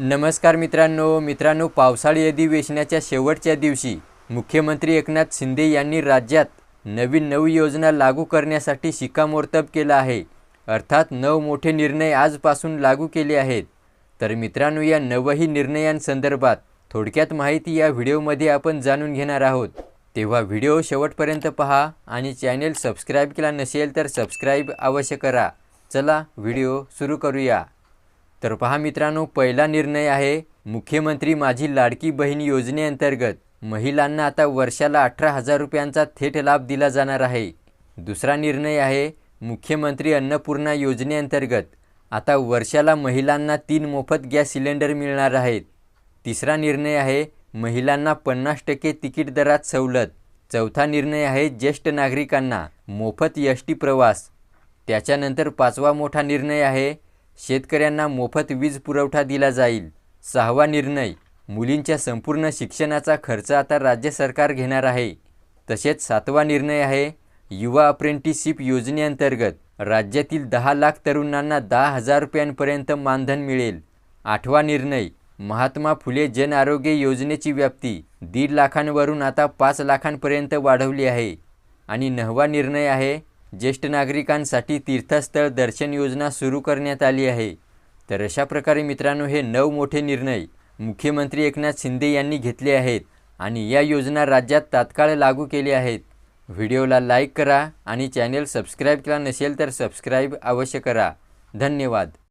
नमस्कार मित्रांनो मित्रांनो पावसाळी अधिवेशनाच्या शेवटच्या दिवशी मुख्यमंत्री एकनाथ शिंदे यांनी राज्यात नवीन नऊ योजना लागू करण्यासाठी शिक्कामोर्तब केलं आहे. अर्थात नऊ मोठे निर्णय आजपासून लागू केले आहेत. तर मित्रांनो या नवही निर्णयांसंदर्भात थोडक्यात माहिती या व्हिडिओमध्ये आपण जाणून घेणार आहोत. तेव्हा व्हिडिओ शेवटपर्यंत पहा आणि चॅनेल सबस्क्राईब केला नसेल तर सबस्क्राईब अवश्य करा. चला व्हिडिओ सुरू करूया. तर पहा मित्रांनो पहिला निर्णय आहे मुख्यमंत्री माझी लाडकी बहीण योजनेअंतर्गत महिलांना आता वर्षाला अठरा हजार रुपयांचा थेट लाभ दिला जाणार आहे. दुसरा निर्णय आहे मुख्यमंत्री अन्नपूर्णा योजनेअंतर्गत आता वर्षाला महिलांना तीन मोफत गॅस सिलेंडर मिळणार आहेत. तिसरा निर्णय आहे महिलांना पन्नास टक्के तिकीट दरात सवलत. चौथा निर्णय आहे ज्येष्ठ नागरिकांना मोफत एस टी प्रवास. त्याच्यानंतर पाचवा मोठा निर्णय आहे शेतकऱ्यांना मोफत वीज पुरवठा दिला जाईल. सहावा निर्णय मुलींच्या संपूर्ण शिक्षणाचा खर्च आता राज्य सरकार घेणार आहे. तसेच सातवा निर्णय आहे युवा अप्रेंटिसशिप योजनेअंतर्गत राज्यातील दहा लाख तरुणांना दहा हजार रुपयांपर्यंत मानधन मिळेल. आठवा निर्णय महात्मा फुले जन आरोग्य योजनेची व्याप्ती दीड लाखांवरून आता पाच लाखांपर्यंत वाढवली आहे. आणि नववा निर्णय आहे ज्येष्ठ नागरिकांसाठी तीर्थस्थळ दर्शन योजना सुरू करण्यात आली आहे. तर अशा प्रकारे मित्रांनो हे नऊ मोठे निर्णय मुख्यमंत्री एकनाथ शिंदे यांनी घेतले आहेत आणि या योजना राज्यात तात्काळ लागू केल्या आहेत. व्हिडिओला लाईक करा आणि चॅनेल सबस्क्राईब केला नसेल तर सबस्क्राईब अवश्य करा. धन्यवाद.